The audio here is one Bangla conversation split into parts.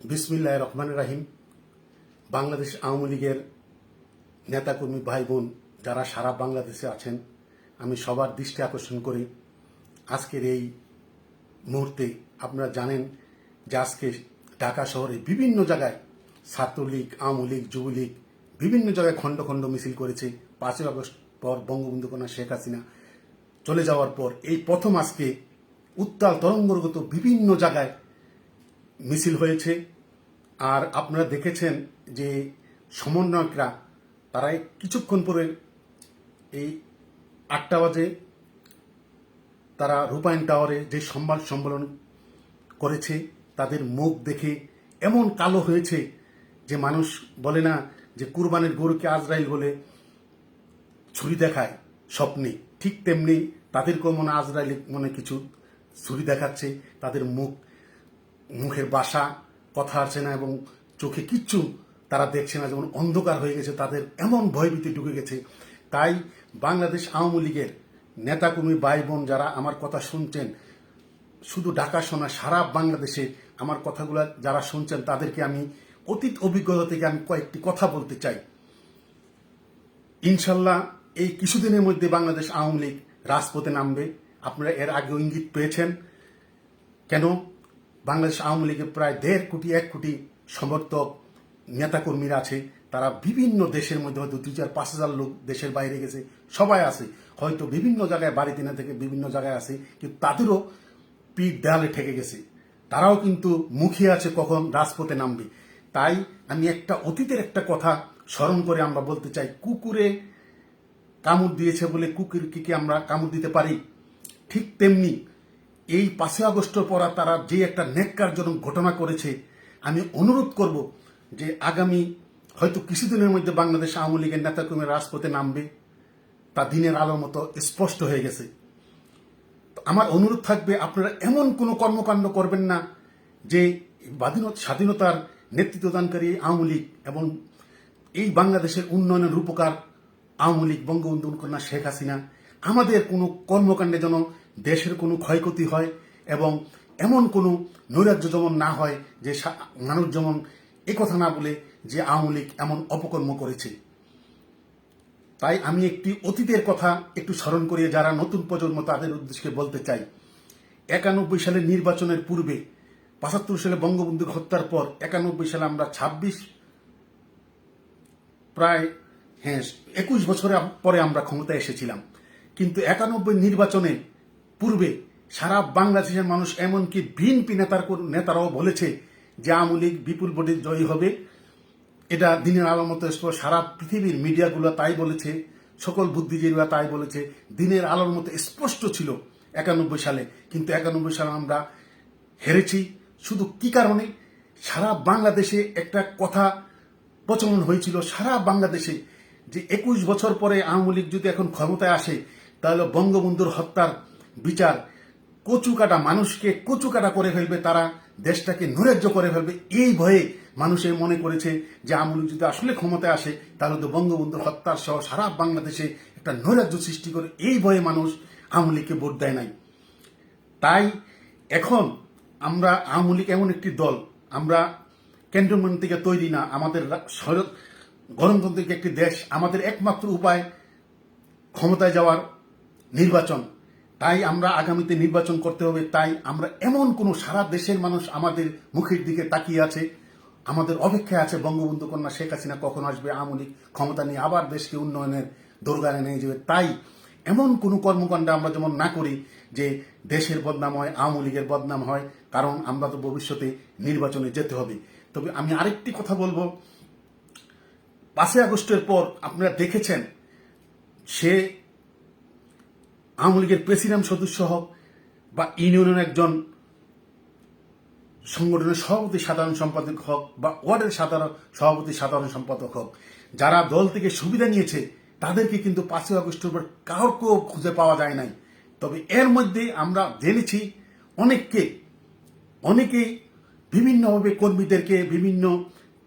বিসমিল্লাহ রহমান রাহিম। বাংলাদেশ আওয়ামী লীগের নেতাকর্মী ভাই বোন যারা সারা বাংলাদেশে আছেন, আমি সবার দৃষ্টি আকর্ষণ করি। আজকের এই মুহূর্তে আপনারা জানেন যে আজকে ঢাকা শহরে বিভিন্ন জায়গায় ছাত্রলীগ আওয়ামী লীগ যুবলীগ বিভিন্ন জায়গায় খণ্ড খণ্ড মিছিল করেছে। পাঁচই আগস্ট পর বঙ্গবন্ধু কন্যা শেখ হাসিনা চলে যাওয়ার পর এই প্রথম আজকে উত্তাল তরঙ্গরগত বিভিন্ন জায়গায় মিছিল হয়েছে। আর আপনারা দেখেছেন যে সমন্বয়করা তারা এই কিছুক্ষণ পরে এই আটটা বাজে তারা রূপায়ণ টাওয়ারে যে সংবাদ সম্মেলন করেছে, তাদের মুখ দেখে এমন কালো হয়েছে যে মানুষ বলে না যে কুরবানের গরুকে আজরাইল বলে ছুরি দেখায় স্বপ্নে। ঠিক তেমনি তাদেরকেও মনে আজরাইল মনে কিছু ছুরি দেখাচ্ছে, তাদের মুখ মুখের বাসা, কথা আসছে না এবং চোখে কিচ্ছু তারা দেখছে না, যেমন অন্ধকার হয়ে গেছে, তাদের এমন ভয়ভীতি ঢুকে গেছে। তাই বাংলাদেশ আওয়ামী লীগের নেতাকর্মী ভাই বোন যারা আমার কথা শুনছেন, শুধু ঢাকা শোনা, সারা বাংলাদেশে আমার কথাগুলো যারা শুনছেন, তাদেরকে আমি অতীত অভিজ্ঞতা থেকে আমি কয়েকটি কথা বলতে চাই। ইনশাল্লাহ এই কিছুদিনের মধ্যে বাংলাদেশ আওয়ামী লীগ রাজপথে নামবে। আপনারা এর আগেও ইঙ্গিত পেয়েছেন। কেন? বাংলাদেশ আওয়ামী লীগের প্রায় দেড় কোটি, এক কোটি সমর্থক নেতাকর্মীরা আছে। তারা বিভিন্ন দেশের মধ্যে হয়তো দুই চার পাঁচ হাজার লোক দেশের বাইরে গেছে। সবাই আছে। হয়তো বিভিন্ন জায়গায় বাড়িতে না থেকে বিভিন্ন জায়গায় আছে, কিন্তু তাদেরও পিঠ দেয়ালে ঠেকে গেছে। তারাও কিন্তু মুখিয়ে আছে কখন রাজপথে নামবে। তাই আমি একটা অতীতের একটা কথা স্মরণ করে আমরা বলতে চাই, কুকুরে কামড় দিয়েছে বলে কুকুরকে কি আমরা কামড় দিতে পারি? ঠিক তেমনি এই পাঁচই আগস্টের পর তারা যে একটা ন্যাক্কারজনক ঘটনা করেছে, আমি অনুরোধ করব যে আগামী হয়তো কিছুদিনের মধ্যে বাংলাদেশ আওয়ামী লীগের নেতাকর্মী রাজপথে নামবে। তা দিনের আলোর মতো স্পষ্ট হয়ে গেছে। আমার অনুরোধ থাকবে, আপনারা এমন কোনো কর্মকাণ্ড করবেন না যে স্বাধীনতা স্বাধীনতার নেতৃত্বদানকারী আওয়ামী লীগ এবং এই বাংলাদেশের উন্নয়নের রূপকার আওয়ামী লীগ বঙ্গবন্ধু কন্যা শেখ হাসিনা। আমাদের কোনো কর্মকাণ্ডে যেন দেশের কোনো ক্ষয়ক্ষতি হয় এবং এমন কোনো নৈরাজ্য যেমন না হয় যে মানুষ যেমন কথা না বলে যে আওয়ামী লীগ এমন অপকর্ম করেছে। তাই আমি একটি অতীতের কথা একটু স্মরণ করিয়ে যারা নতুন প্রজন্ম তাদের উদ্দেশ্যে বলতে চাই। একানব্বই সালের নির্বাচনের পূর্বে পঁচাত্তর সালে বঙ্গবন্ধু হত্যার পর একানব্বই সালে আমরা ছাব্বিশ প্রায় হ্যাঁ একুশ বছর পরে আমরা ক্ষমতায় এসেছিলাম। কিন্তু একানব্বই নির্বাচনে পূর্বে সারা বাংলাদেশের মানুষ এমনকি বিএনপি নেতার নেতারাও বলেছে যে আওয়ামী লীগ বিপুল ভোটে জয়ী হবে। এটা দিনের আলোর মতো স্পষ্ট। সারা পৃথিবীর মিডিয়াগুলো তাই বলেছে, সকল বুদ্ধিজীবীরা তাই বলেছে। দিনের আলোর মতো স্পষ্ট ছিল একানব্বই সালে, কিন্তু একানব্বই সালে আমরা হেরেছি। শুধু কি কারণে? সারা বাংলাদেশে একটা কথা প্রচলন হয়েছিল, সারা বাংলাদেশে যে একুশ বছর পরে আওয়ামী লীগ যদি এখন ক্ষমতায় আসে, তাহলে বঙ্গবন্ধুর হত্যার বিচার কচু কাটা মানুষকে কচু কাটা করে ফেলবে, তারা দেশটাকে নৈরাজ্য করে ফেলবে। এই ভয়ে মানুষের মনে করেছে যে আওয়ামী লীগ যদি আসলে ক্ষমতায় আসে, তাহলে তো বঙ্গবন্ধু হত্যার সহ সারা বাংলাদেশে একটা নৈরাজ্য সৃষ্টি করে এই ভয়ে মানুষ আওয়ামী লীগকে ভোট দেয় নাই। তাই এখন আমরা আওয়ামী লীগ এমন একটি দল, আমরা ক্যান্টনমেন্ট থেকে তৈরি না, আমাদের শরৎ- গণতান্ত্রিক একটি দেশ, আমাদের একমাত্র উপায় ক্ষমতায় যাওয়ার নির্বাচন। তাই আমরা আগামীতে নির্বাচন করতে হবে, তাই আমরা এমন কোনো সারা দেশের মানুষ আমাদের মুখের দিকে তাকিয়ে আছে। আমাদের অপেক্ষায় আছে বঙ্গবন্ধু কন্যা শেখ হাসিনা কখন আসবে, আওয়ামী লীগ ক্ষমতা নিয়ে আবার দেশকে উন্নয়নের দোরগানে নিয়ে যাবে। তাই এমন কোনো কর্মকাণ্ড আমরা যেমন না করি যে দেশের বদনাম হয়, আওয়ামী লীগের বদনাম হয়, কারণ আমরা তো ভবিষ্যতে নির্বাচনে যেতে হবে। তবে আমি আরেকটি কথা বলব। পাঁচই আগস্টের পর আপনারা দেখেছেন, সে আওয়ামী লীগের প্রেসিডেন্ট সদস্য হোক বা ইউনিয়নের একজন সংগঠনের সভাপতি, সাধারণ সম্পাদক হোক বা ওয়ার্ডের সাধারণ সভাপতি, সাধারণ সম্পাদক হোক, যারা দল থেকে সুবিধা নিয়েছে, তাদেরকে কিন্তু পাঁচই আগস্টের পর কাউকেও খুঁজে পাওয়া যায় নাই। তবে এর মধ্যে আমরা জেনেছি অনেককে, অনেকেই বিভিন্নভাবে কর্মীদেরকে, বিভিন্ন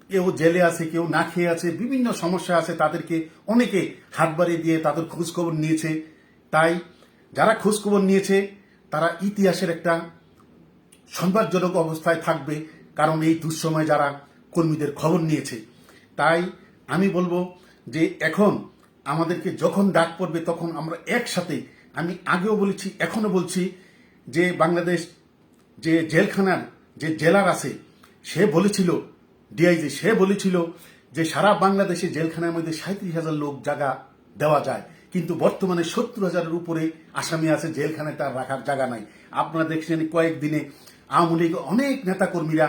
কেউ জেলে আছে, কেউ না খেয়ে আছে, বিভিন্ন সমস্যা আছে, তাদেরকে অনেকে হাত বাড়িয়ে দিয়ে তাদের খোঁজখবর নিয়েছে। তাই যারা খোঁজখবর নিয়েছে, তারা ইতিহাসের একটা সংবাদজনক অবস্থায় থাকবে, কারণ এই দুঃসময় যারা কর্মীদের খবর নিয়েছে। তাই আমি বলব যে এখন আমাদেরকে যখন ডাক পড়বে, তখন আমরা একসাথে, আমি আগেও বলেছি, এখনও বলছি যে বাংলাদেশ যে জেলখানার যে জেলার আছে, সে বলেছিল, ডিআইজি সে বলেছিল যে সারা বাংলাদেশে জেলখানার মধ্যে সাঁত্রিশ হাজার লোক জায়গা দেওয়া যায়। কিন্তু বর্তমানে সত্তর হাজারের উপরে আসামি আছে, জেলখানায় তার রাখার জায়গা নাই। আপনারা দেখছেন কয়েকদিনে আওয়ামী লীগ অনেক নেতাকর্মীরা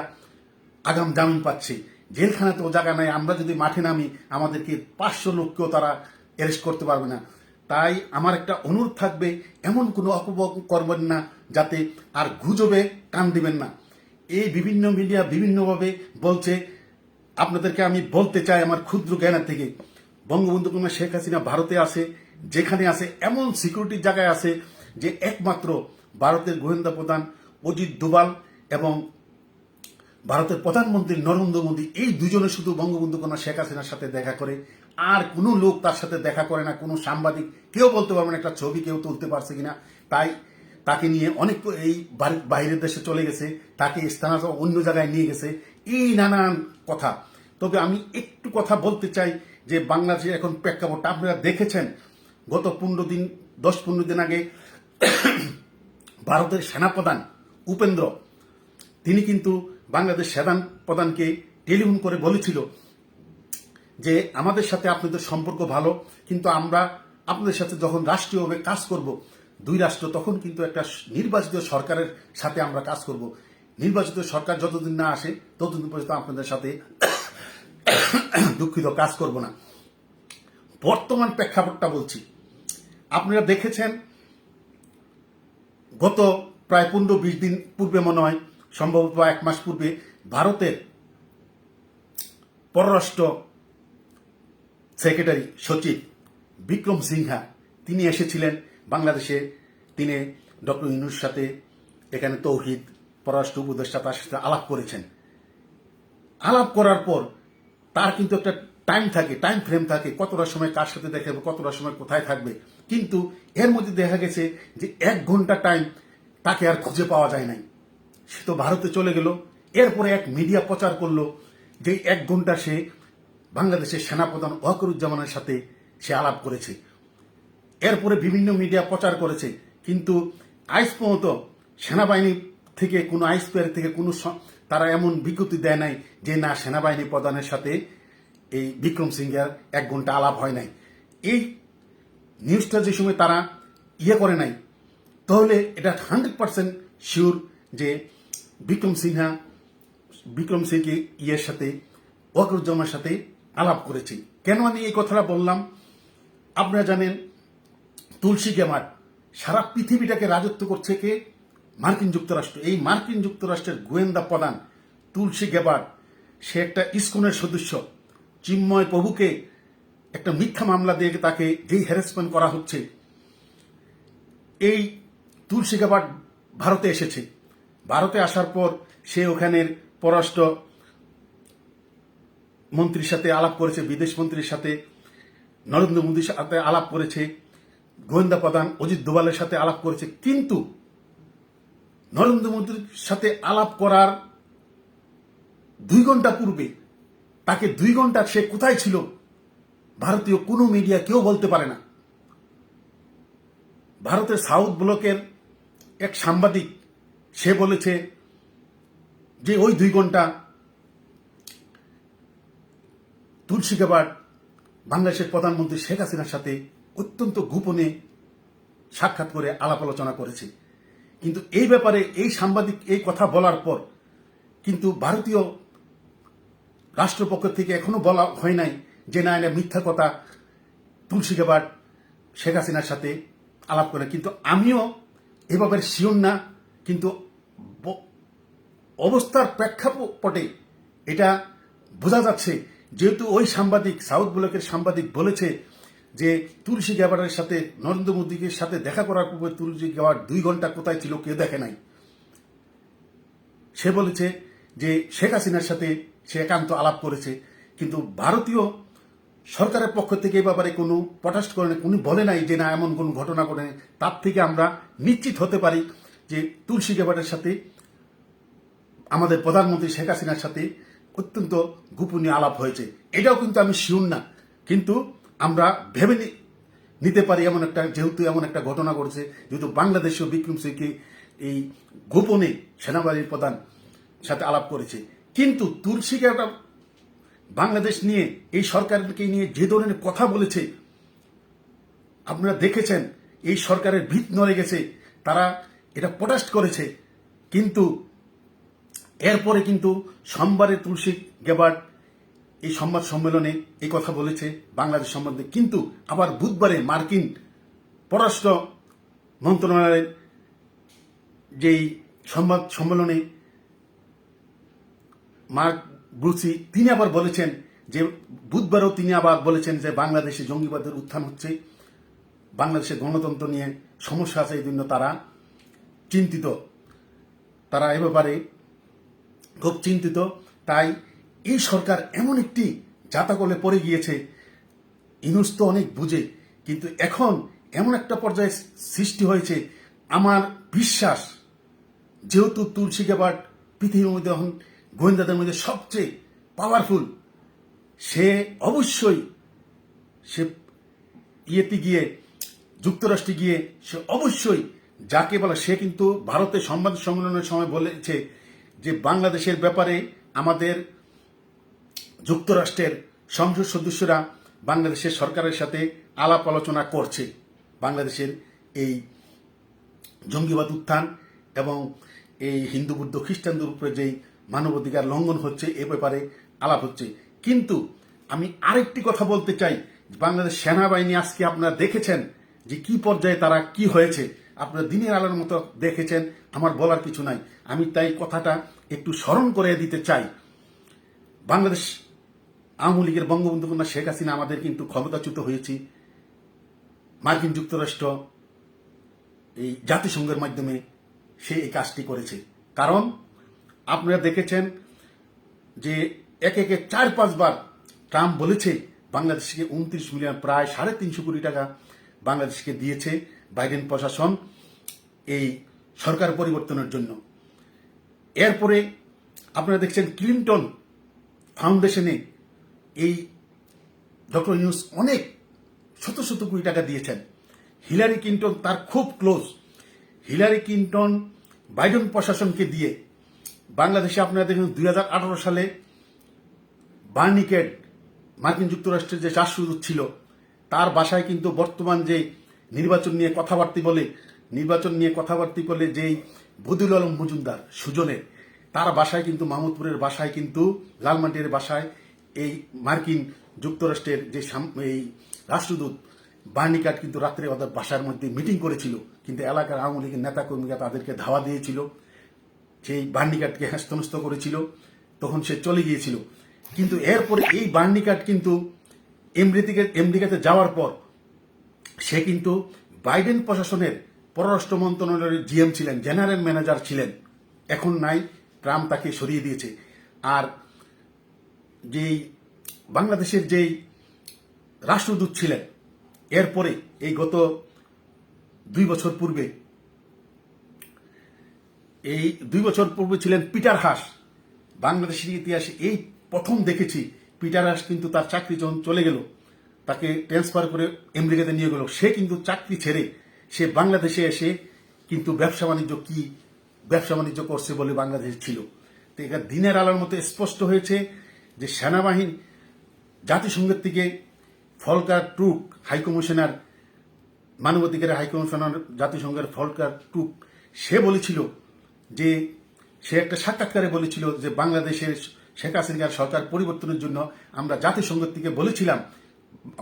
আগাম জামিন পাচ্ছে। জেলখানাতেও জায়গা নাই, আমরা যদি মাঠে নামি, আমাদেরকে পাঁচশো লোককেও তারা অ্যারেস্ট করতে পারবে না। তাই আমার একটা অনুরোধ থাকবে, এমন কোনো অপবাদ করবেন না, যাতে আর গুজবে কান দিবেন না। এই বিভিন্ন মিডিয়া বিভিন্নভাবে বলছে, আপনাদেরকে আমি বলতে চাই আমার ক্ষুদ্র জ্ঞানের থেকে, বঙ্গবন্ধু কন্যা শেখ হাসিনা ভারতে আছে যেখানে আছে এমন সিকিউরিটির জায়গায় আছে যে একমাত্র ভারতের গোয়েন্দা প্রধান অজিত দোভাল এবং ভারতের প্রধানমন্ত্রী নরেন্দ্র মোদী, এই দুজনে শুধু বঙ্গবন্ধু কন্যা শেখ হাসিনার সাথে দেখা করে, আর কোনো লোক তার সাথে দেখা করে না, কোনো সাংবাদিক, কেউ বলতে পারবে না একটা ছবি কেউ তুলতে পারছে কিনা। তাই তাকে নিয়ে অনেক এই বাইরের দেশে চলে গেছে, তাকে স্থানান্তর অন্য জায়গায় নিয়ে গেছে, এই নানান কথা। তবে আমি একটু কথা বলতে চাই যে বাংলাদেশের এখন প্রেক্ষাপটটা আপনারা দেখেছেন গত পনেরো দিন, দশ পনেরো দিন আগে ভারতের সেনাপ্রধান উপেন্দ্র, তিনি কিন্তু বাংলাদেশ সেনান প্রধানকে টেলিফোন করে বলেছিল যে আমাদের সাথে আপনাদের সম্পর্ক ভালো, কিন্তু আমরা আপনাদের সাথে যখন রাষ্ট্রীয়ভাবে কাজ করব, দুই রাষ্ট্র তখন কিন্তু একটা নির্বাচিত সরকারের সাথে আমরা কাজ করব। নির্বাচিত সরকার যতদিন না আসে, ততদিন পর্যন্ত আপনাদের সাথে দুঃখিত কাজ করব না। বর্তমান প্রেক্ষাপটটা বলছি। আপনারা দেখেছেন, গত প্রায় পনেরো বিশ দিন পূর্বে মনে হয়, সম্ভবত এক মাস পূর্বে, ভারতের পররাষ্ট্র সেক্রেটারি সচিব বিক্রম সিংহা, তিনি এসেছিলেন বাংলাদেশে। তিনি ডক্টর ইনুর সাথে এখানে তৌহিদ, পররাষ্ট্র উপদেষ্টা, তার সাথে আলাপ করেছেন। আলাপ করার পর তার কিন্তু একটা টাইম থাকে টাইম ফ্রেম থাকে, কতটা সময় কার সাথে দেখাবে কতটা সময় কোথায় থাকবে। কিন্তু এর মধ্যে দেখা গেছে যে এক ঘণ্টা টাইম তাকে আর খুঁজে পাওয়া যায় নাই। সে তো ভারতে চলে গেল। এরপরে এক মিডিয়া প্রচার করল যে এক ঘণ্টা সে বাংলাদেশের সেনাপ্রধান ওয়াকরুজ্জামানের সাথে সে আলাপ করেছে। এরপরে বিভিন্ন মিডিয়া প্রচার করেছে। কিন্তু আইস পর্যন্ত সেনাবাহিনী থেকে কোনো আইসপিআর থেকে কোনো তারা এমন বিজ্ঞপ্তি দেয় নাই যে না, সেনাবাহিনী প্রধানের সাথে এই বিক্রম সিংহের এক ঘণ্টা আলাপ হয় নাই। এই নিউজটা যে সময় তারা ইয়ে করে নাই, তাহলে এটা হান্ড্রেড পার্সেন্ট শিওর যে বিক্রম সিনহা, বিক্রম সিংকে ইয়ের সাথে, ওয়াকরুজ্জামানের সাথে আলাপ করেছে। কেন আমি এই কথাটা বললাম? আপনারা জানেন, তুলসী গেমার সারা পৃথিবীটাকে রাজত্ব করছে কে? মার্কিন যুক্তরাষ্ট্র। এই মার্কিন যুক্তরাষ্ট্রের গোয়েন্দা প্রধান তুলসী গেবার সে একটা ইস্কনের সদস্য, চিন্ময় প্রভুকে একটা মিথ্যা মামলা দিয়ে তাকে যেই হ্যারাসমেন্ট করা হচ্ছে, এই তুলসী গেবার ভারতে এসেছে। ভারতে আসার পর সে ওখানের পররাষ্ট্র মন্ত্রীর সাথে আলাপ করেছে, বিদেশ মন্ত্রীর সাথে, নরেন্দ্র মোদীর সাথে আলাপ করেছে, গোয়েন্দা প্রধান অজিত দোভালের সাথে আলাপ করেছে। কিন্তু নরেন্দ্র মোদীর সাথে আলাপ করার দুই ঘণ্টা পূর্বে, তাকে দুই ঘণ্টা সে কোথায় ছিল ভারতীয় কোনো মিডিয়া কেউ বলতে পারে না। ভারতের সাউথ ব্লকের এক সাংবাদিক, সে বলেছে যে ওই দুই ঘণ্টা তুলসী গাবার বাংলাদেশের প্রধানমন্ত্রী শেখ হাসিনার সাথে অত্যন্ত গোপনে সাক্ষাৎ করে আলাপ আলোচনা করেছে। কিন্তু এই ব্যাপারে এই সাংবাদিক এই কথা বলার পর কিন্তু ভারতীয় রাষ্ট্রপক্ষ থেকে এখনও বলা হয় নাই যে না মিথ্যা কথা তুলসী গাবার শেখ হাসিনার সাথে আলাপ করে, কিন্তু আমিও এভাবে শিওর না, কিন্তু অবস্থার প্রেক্ষাপটে এটা বোঝা যাচ্ছে। যেহেতু ওই সাংবাদিক, সাউথ ব্লকের সাংবাদিক বলেছে যে তুলসী গ্যাবারের সাথে, নরেন্দ্র মোদীর সাথে দেখা করার পূর্বে তুলসী গ্যাবার দুই ঘণ্টা কোথায় ছিল কেউ দেখে নাই। সে বলেছে যে শেখ হাসিনার সাথে সে একান্ত আলাপ করেছে, কিন্তু ভারতীয় সরকারের পক্ষ থেকে এই ব্যাপারে কোনো প্রটেস্ট করে নাই, কোনো বলে নাই যে না এমন কোনো ঘটনা ঘটে নাই। তার থেকে আমরা নিশ্চিত হতে পারি যে তুলসী গেবারের সাথে আমাদের প্রধানমন্ত্রী শেখ হাসিনার সাথে অত্যন্ত গোপনীয় আলাপ হয়েছে। এটাও কিন্তু আমি শিউর না। কিন্তু আমরা ভেবে নিতে পারি এমন একটা যেহেতু এমন একটা ঘটনা ঘটেছে যেহেতু বাংলাদেশীয় বিক্রম সিংকে এই গোপনে সেনাবাহিনীর প্রধান সাথে আলাপ করেছে। কিন্তু তুলসী একটা বাংলাদেশ নিয়ে, এই সরকারকে নিয়ে যে ধরনের কথা বলেছে, আপনারা দেখেছেন, এই সরকারের ভিত নড়ে গেছে, তারা এটা প্রোটেস্ট করেছে, কিন্তু এরপরে কিন্তু সোমবারে তুলসী গেবার্ড এই সংবাদ সম্মেলনে এই কথা বলেছে বাংলাদেশ সম্বন্ধে। কিন্তু আবার বুধবারে মার্কিন পররাষ্ট্র মন্ত্রণালয়ের যেই সংবাদ সম্মেলনে মার্ক ব্রুসি, তিনি আবার বলেছেন যে, বুধবারও তিনি আবার বলেছেন যে, বাংলাদেশে জঙ্গিবাদের উত্থান হচ্ছে। বাংলাদেশের গণতন্ত্র নিয়ে সমস্যা আছে, এই জন্য তারা চিন্তিত। তারা এ ব্যাপারে খুব চিন্তিত। তাই এই সরকার এমন একটি জাতাকলে পড়ে গিয়েছে। ইনুস তো অনেক বুঝে, কিন্তু এখন এমন একটা পর্যায়ে সৃষ্টি হয়েছে। আমার বিশ্বাস, যেহেতু তুলসী গেবার্ড পৃথিবীর মধ্যে গোয়েন্দাদের মধ্যে সবচেয়ে পাওয়ারফুল সে অবশ্যই, সে ইয়েতে গিয়ে, যুক্তরাষ্ট্রে গিয়ে, সে অবশ্যই যাকে বলে, সে কিন্তু ভারতের সংবাদ সম্মেলনের সময় বলেছে যে বাংলাদেশের ব্যাপারে আমাদের যুক্তরাষ্ট্রের সংসদ সদস্যরা বাংলাদেশের সরকারের সাথে আলাপ আলোচনা করছে। বাংলাদেশের এই জঙ্গিবাদ উত্থান এবং এই হিন্দু, বুদ্ধ, খ্রিস্টানদের উপরে যেই মানবাধিকার লঙ্ঘন হচ্ছে, এ ব্যাপারে আলাপ হচ্ছে। কিন্তু আমি আরেকটি কথা বলতে চাই। বাংলাদেশ সেনাবাহিনী আজকে আপনারা দেখেছেন যে কি পর্যায়ে তারা কি হয়েছে। আপনারা দিনের আলোর মতো দেখেছেন, আমার বলার কিছু নাই। আমি তাই কথাটা একটু স্মরণ করে দিতে চাই। বাংলাদেশ আওয়ামী লীগের বঙ্গবন্ধু কন্যা শেখ হাসিনা আমাদের কিন্তু ক্ষমতাচ্যুত হয়েছি। মার্কিন যুক্তরাষ্ট্র এই জাতিসংঘের মাধ্যমে সে এই কাজটি করেছে। কারণ আপনারা দেখেছেন যে এক একে চার পাঁচবার ট্রাম্প বলেছে বাংলাদেশকে উনত্রিশ মিলিয়ন, প্রায় সাড়ে তিনশো কোটি টাকা বাংলাদেশকে দিয়েছে বাইডেন প্রশাসন এই সরকার পরিবর্তনের জন্য। এরপরে আপনারা দেখছেন ক্লিন্টন ফাউন্ডেশনে এই ডক্টর ইউনুস অনেক শত শত কোটি টাকা দিয়েছেন। হিলারি ক্লিন্টন তার খুব ক্লোজ। হিলারি ক্লিন্টন বাইডেন প্রশাসনকে দিয়ে বাংলাদেশে আপনারা দেখুন দুই সালে বার্নিকেট মার্কিন যুক্তরাষ্ট্রের যে রাষ্ট্রদূত ছিল, তার বাসায় কিন্তু বর্তমান যে নির্বাচন নিয়ে কথাবার্তি বলে, নির্বাচন নিয়ে কথাবার্তি বলে যেই বদুল আলম মজুমদার সুজনের তার বাসায় কিন্তু মাহমুদপুরের বাসায় কিন্তু লালমাটির বাসায় এই মার্কিন যুক্তরাষ্ট্রের যে এই রাষ্ট্রদূত বার্নিকাট কিন্তু রাত্রে ওদের বাসার মধ্যে মিটিং করেছিল। কিন্তু এলাকার আওয়ামী লীগের নেতাকর্মীরা তাদেরকে ধাওয়া দিয়েছিল। সেই বার্নিকাটকে হ্যাস্তনস্ত করেছিল, তখন সে চলে গিয়েছিল। কিন্তু এরপরে এই বার্নিকাট কিন্তু আমেরিকাতে আমেরিকাতে যাওয়ার পর সে কিন্তু বাইডেন প্রশাসনের পররাষ্ট্র মন্ত্রণালয়ের জিএম ছিলেন, জেনারেল ম্যানেজার ছিলেন। এখন নাই, ট্রাম্প তাকে সরিয়ে দিয়েছে। আর যেই বাংলাদেশের যেই রাষ্ট্রদূত ছিলেন, এরপরে এই গত দুই বছর পূর্বে এই দুই বছর পূর্বে ছিলেন পিটার হাস। বাংলাদেশের ইতিহাসে এই প্রথম দেখেছি পিটার হাস কিন্তু তার চাকরি যখন চলে গেল, তাকে ট্রান্সফার করে আমেরিকাতে নিয়ে গেল। সে কিন্তু চাকরি ছেড়ে সে বাংলাদেশে এসে কিন্তু ব্যবসা বাণিজ্য কি ব্যবসা বাণিজ্য করছে বলে বাংলাদেশ ছিল। তো এটা দিনের আলোর মতো স্পষ্ট হয়েছে যে সেনাবাহিনী জাতিসংঘের থেকে ফলকার ট্রুক হাইকমিশনার মানবাধিকারের হাইকমিশনার জাতিসংঘের ফলকার টুক সে বলেছিল যে সে একটা সাক্ষাৎকারে বলেছিল যে বাংলাদেশের শেখ হাসিনার সরকার পরিবর্তনের জন্য আমরা জাতিসংঘ থেকে বলেছিলাম,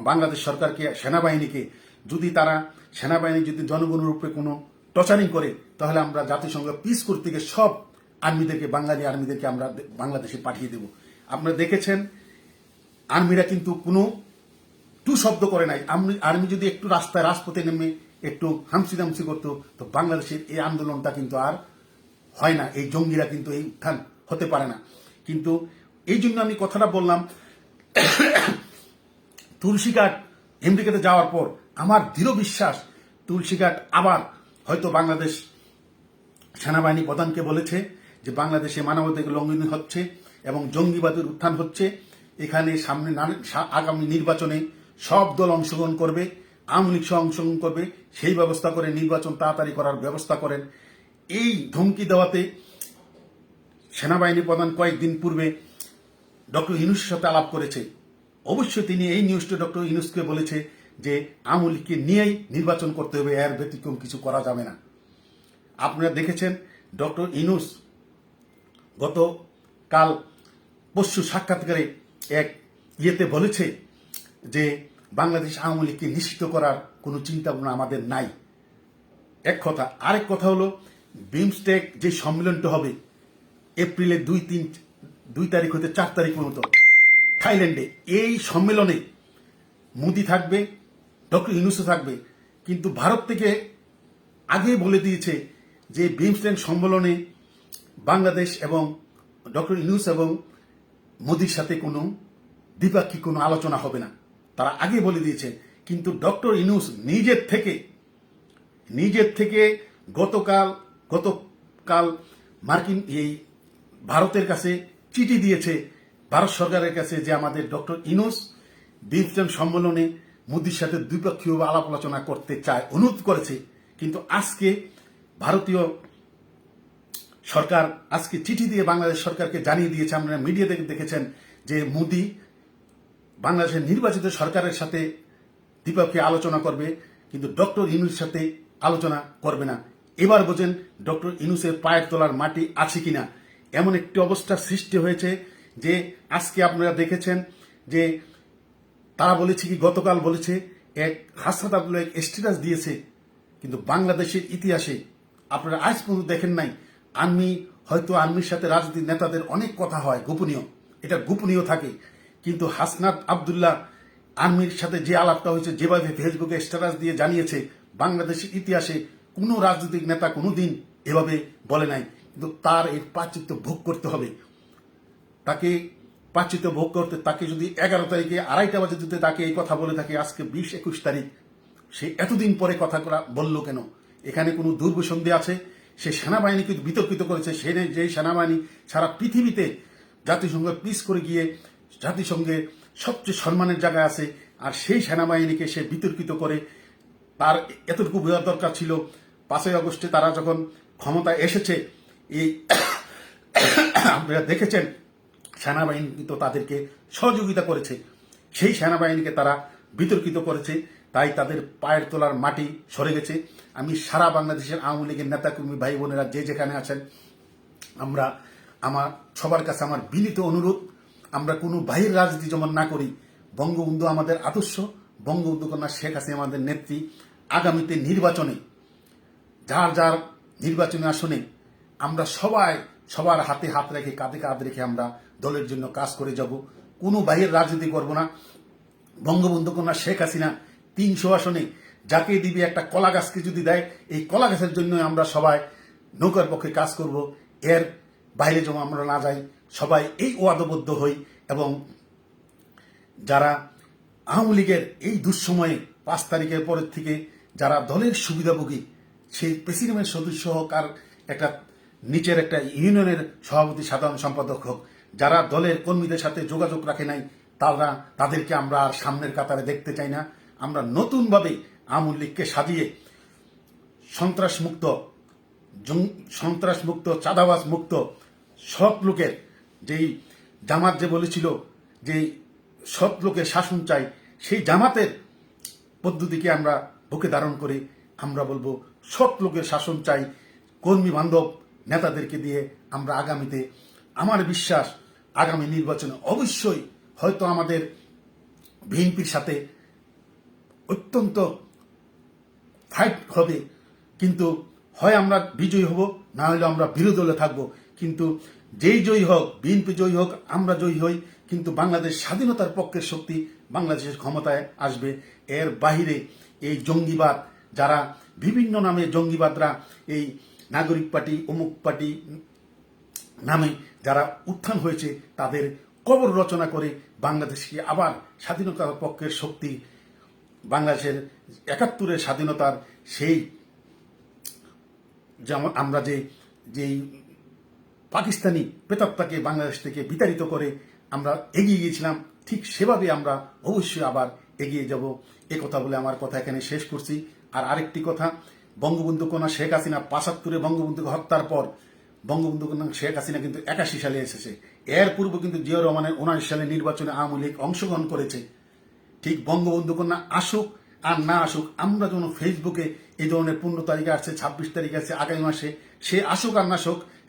বাংলাদেশ সরকারকে, সেনাবাহিনীকে, যদি তারা সেনাবাহিনী যদি জনগণের উপরে কোনো টর্চারিং করে, তাহলে আমরা জাতিসংঘ পিস করতে গিয়ে সব আর্মিদেরকে, বাঙালি আর্মিদেরকে আমরা বাংলাদেশে পাঠিয়ে দেব। আপনারা দেখেছেন, আর্মিরা কিন্তু কোনো টু শব্দ করে নাই। আর্মি আর্মি যদি একটু রাস্তায়, রাজপথে নেমে একটু হামসি দামসি করতো, তো বাংলাদেশের এই আন্দোলনটা কিন্তু আর হয় না, এই জঙ্গিরা কিন্তু এই উত্থান হতে পারে না। কিন্তু এই জন্য আমি কথাটা বললাম তুলসীঘাট আমেরিকাতে যাওয়ার পর আমার দৃঢ় বিশ্বাস তুলসীঘাট আবার হয়তো বাংলাদেশ সেনাবাহিনী প্রধানকে বলেছে যে বাংলাদেশে মানবাধিকার লঙ্ঘন হচ্ছে এবং জঙ্গিবাদের উত্থান হচ্ছে। এখানে সামনে আগামী নির্বাচনে সব দল অংশগ্রহণ করবে, আওয়ামী লীগ অংশগ্রহণ করবে, সেই ব্যবস্থা করে নির্বাচন তাড়াতাড়ি করার ব্যবস্থা করেন। এই ধমকি দেওয়াতে সেনাবাহিনী প্রধান কয়েকদিন পূর্বে ডক্টর ইনুসের সাথে আলাপ করেছে। অবশ্যই তিনি এই নিউজটা ডক্টর ইনুসকে বলেছে যে, আওয়ামী লীগকে নিয়েই নির্বাচন করতে হবে, এর ব্যতিক্রম কিছু করা যাবে না। আপনারা দেখেছেন, ডক্টর ইনুস গত কাল পরশু সাক্ষাৎকারে এক ইয়েতে বলেছে যে, বাংলাদেশ আওয়ামী লীগকে নিশ্চিত করার কোনো চিন্তা ভাবনা আমাদের নাই। এক কথা। আরেক কথা হলো বিমস্টেক যে সম্মেলনটা হবে এপ্রিলের দুই তিন, দুই তারিখ হতে চার তারিখ মতো, থাইল্যান্ডে। এই সম্মেলনে মোদি থাকবে, ডক্টর ইউনুসও থাকবে। কিন্তু ভারত থেকে আগেই বলে দিয়েছে যে বিমস্টেক সম্মেলনে বাংলাদেশ এবং ডক্টর ইউনুস এবং মোদির সাথে কোনো দ্বিপাক্ষিক কোনো আলোচনা হবে না। তারা আগে বলে দিয়েছে। কিন্তু ডক্টর ইনুস নিজের থেকে নিজের থেকে গতকাল গতকাল মার্কিন এই ভারতের কাছে চিঠি দিয়েছে, ভারত সরকারের কাছে যে আমাদের ডক্টর ইনুস বিমস্টেক সম্মেলনে মোদির সাথে দ্বিপক্ষীয় আলাপ আলোচনা করতে চায়, অনুরোধ করেছে। কিন্তু আজকে ভারতীয় সরকার আজকে চিঠি দিয়ে বাংলাদেশ সরকারকে জানিয়ে দিয়েছে। আপনারা মিডিয়া দেখেছেন যে মোদি বাংলাদেশের নির্বাচিত সরকারের সাথে দ্বিপক্ষীয় আলোচনা করবে, কিন্তু ডক্টর ইনুসের সাথে আলোচনা করবে না। এবার বোঝেন ডক্টর ইনুসের পায়ের তোলার মাটি আছে কিনা। এমন একটি অবস্থার সৃষ্টি হয়েছে যে আজকে আপনারা দেখেছেন যে তারা বলেছে কি, গতকাল বলেছে, এক হাসনাত আব্দুল্লাহ এক স্ট্যাটাস দিয়েছে, কিন্তু বাংলাদেশের ইতিহাসে আপনারা আজ পর্যন্ত দেখেন নাই। আর্মি হয়তো আর্মির সাথে রাজনীতির নেতাদের অনেক কথা হয়, গোপনীয়, এটা গোপনীয় থাকে। কিন্তু হাসনাত আবদুল্লাহ আর্মির সাথে যে আলাপটা হয়েছে, যেভাবে ফেসবুকে স্ট্যাটাস দিয়ে জানিয়েছে, বাংলাদেশের ইতিহাসে কোনো রাজনৈতিক নেতা কোনো দিন এভাবে বলে নাই। কিন্তু তার এই প্রাচিত্য ভোগ করতে হবে। তাকে প্রাচিত ভোগ করতে, তাকে যদি এগারো তারিখে আড়াইটা বাজে যদি তাকে এই কথা বলে থাকে, আজকে বিশ একুশ তারিখ, সে এতদিন পরে কথা বলল কেন? এখানে কোনো দুর্বিসন্ধি আছে? সে সেনাবাহিনীকে বিতর্কিত করেছে। সে যে সেনাবাহিনী সারা পৃথিবীতে জাতিসংঘ পিস করে গিয়ে জাতিসংঘে সবচেয়ে সম্মানের জায়গায় আছে, আর সেই সেনাবাহিনীকে সে বিতর্কিত করে। তার এতটুকু বোঝার দরকার ছিল পাঁচই আগস্টে তারা যখন ক্ষমতায় এসেছে, এই আপনারা দেখেছেন, সেনাবাহিনী কিন্তু তাদেরকে সহযোগিতা করেছে। সেই সেনাবাহিনীকে তারা বিতর্কিত করেছে, তাই তাদের পায়ের তোলার মাটি সরে গেছে। আমি সারা বাংলাদেশের আওয়ামী লীগের নেতাকর্মী ভাই বোনেরা যে যেখানে আছেন, আমরা, আমার, সবার কাছে আমার বিনীত অনুরোধ, আমরা কোনো বাহির রাজনীতি যেমন না করি, বঙ্গবন্ধু আমাদের আদর্শ, বঙ্গবন্ধু কন্যা শেখ হাসিনা আমাদের নেত্রী, আগামীতে নির্বাচনে যার যার নির্বাচনী আসনে আমরা সবাই সবার হাতে হাত রেখে, কাঁধে কাঁধ রেখে আমরা দলের জন্য কাজ করে যাব। কোনো বাইরের রাজনীতি করব না। বঙ্গবন্ধু কন্যা শেখ হাসিনা তিনশো আসনে যাকে দিবে একটা কলা গাছকে যদি দেয়, এই কলা গাছের জন্য আমরা সবাই নৌকার পক্ষে কাজ করব। এর বাইরে যেন আমরা না যাই, সবাই এই ওয়াদবদ্ধ হই এবং যারা আওয়ামী লীগের এই দুঃসময়ে পাঁচ তারিখের পরের থেকে যারা দলের সুবিধাভোগী সেই প্রেসিডেন্টের সদস্য হোক আর একটা নিচের একটা ইউনিয়নের সভাপতি, সাধারণ সম্পাদক হোক, যারা দলের কর্মীদের সাথে যোগাযোগ রাখে নাই, তারা তাদেরকে আমরা আর সামনের কাতারে দেখতে চাই না। আমরা নতুনভাবে আওয়ামী লীগকে সাজিয়ে সন্ত্রাস মুক্ত সন্ত্রাস মুক্ত চাঁদাবাজ মুক্ত সৎ লোকের যেই জামাত যে বলেছিল যে সৎ লোকের শাসন চাই, সেই জামাতের পদ্ধতিকে আমরা বুকে ধারণ করে আমরা বলব সৎ লোকের শাসন চাই, কর্মী বান্ধব নেতাদেরকে দিয়ে আমরা আগামীতে, আমার বিশ্বাস আগামী নির্বাচনে অবশ্যই হয়তো আমাদের বিএনপির সাথে অত্যন্ত ফাইট হবে। কিন্তু হয় আমরা বিজয়ী হব, না হলে আমরা বিরোধী দলে থাকব। কিন্তু যেই জয়ী হোক, বিএনপি জয়ী হোক, আমরা জয়ী হই। কিন্তু বাংলাদেশ স্বাধীনতার পক্ষের শক্তি বাংলাদেশের ক্ষমতায় আসবে। এর বাহিরে এই জঙ্গিবাদ যারা বিভিন্ন নামে জঙ্গিবাদরা এই নাগরিক পার্টি, অমুক পার্টি নামে যারা উত্থান হয়েছে, তাদের কবর রচনা করে বাংলাদেশকে আবার স্বাধীনতার পক্ষের শক্তি, বাংলাদেশের একাত্তরের স্বাধীনতার সেই যেমন আমরা যে, যেই পাকিস্তানি প্রেতাত্মাকে বাংলাদেশ থেকে বিতাড়িত করে আমরা এগিয়ে গিয়েছিলাম, ঠিক সেভাবে আমরা অবশ্যই আবার এগিয়ে যাব। এ কথা বলে আমার কথা এখানে শেষ করছি। আর আরেকটি কথা, বঙ্গবন্ধু কন্যা শেখ হাসিনা পাঁচাত্তরে বঙ্গবন্ধুকে হত্যার পর বঙ্গবন্ধু কন্যা শেখ হাসিনা কিন্তু একাশি সালে এসেছে। এর পূর্বে কিন্তু জিয়াউর রহমানের উনআশি সালে নির্বাচনে আওয়ামী লীগ অংশগ্রহণ করেছে। ঠিক বঙ্গবন্ধু কন্যা আসুক আর না আসুক, আমরা যেন ফেসবুকে এই ধরনের পনেরো তারিখে আসছে, ছাব্বিশ তারিখে আসছে, আগামী মাসে সে আসুক আর না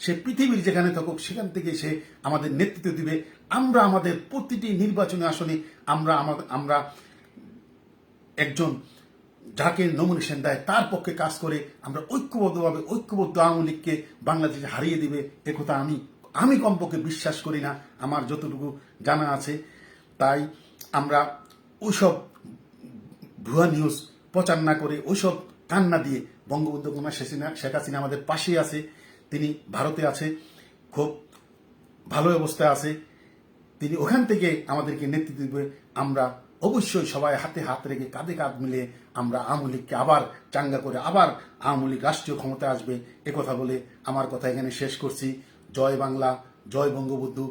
সে পৃথিবীর যেখানে থাকুক, সেখান থেকে সে আমাদের নেতৃত্ব দিবে। আমরা আমাদের প্রতিটি নির্বাচনী আসনে আমরা আমরা একজন যাকে নমিনেশন দেয়, তার পক্ষে কাজ করে, আমরা ঐক্যবদ্ধভাবে ঐক্যবদ্ধ আওয়ামী লীগকে বাংলাদেশে হারিয়ে দিবে একথা আমি আমি কমপক্ষে বিশ্বাস করি না, আমার যতটুকু জানা আছে। তাই আমরা ওইসব ভুয়া নিউজ প্রচার না করে, ওইসব কান্না দিয়ে বঙ্গবন্ধু শেখ হাসিনা শেখ হাসিনা আমাদের পাশেই আছে, তিনি ভারতে আছে, খুব ভালো অবস্থায় আছে, তিনি ওখান থেকে আমাদেরকে নেতৃত্ব দিবে, আমরা অবশ্যই সবাই হাতে হাত রেখে কাঁধে কাঁধ মিলে আমরা আওয়ামী লীগকে আবার চাঙ্গা করে আবার আওয়ামী লীগ রাষ্ট্রীয় ক্ষমতায় আসবে কথা বলে আমার কথা এখানে শেষ করছি। জয় বাংলা, জয় বঙ্গবন্ধু।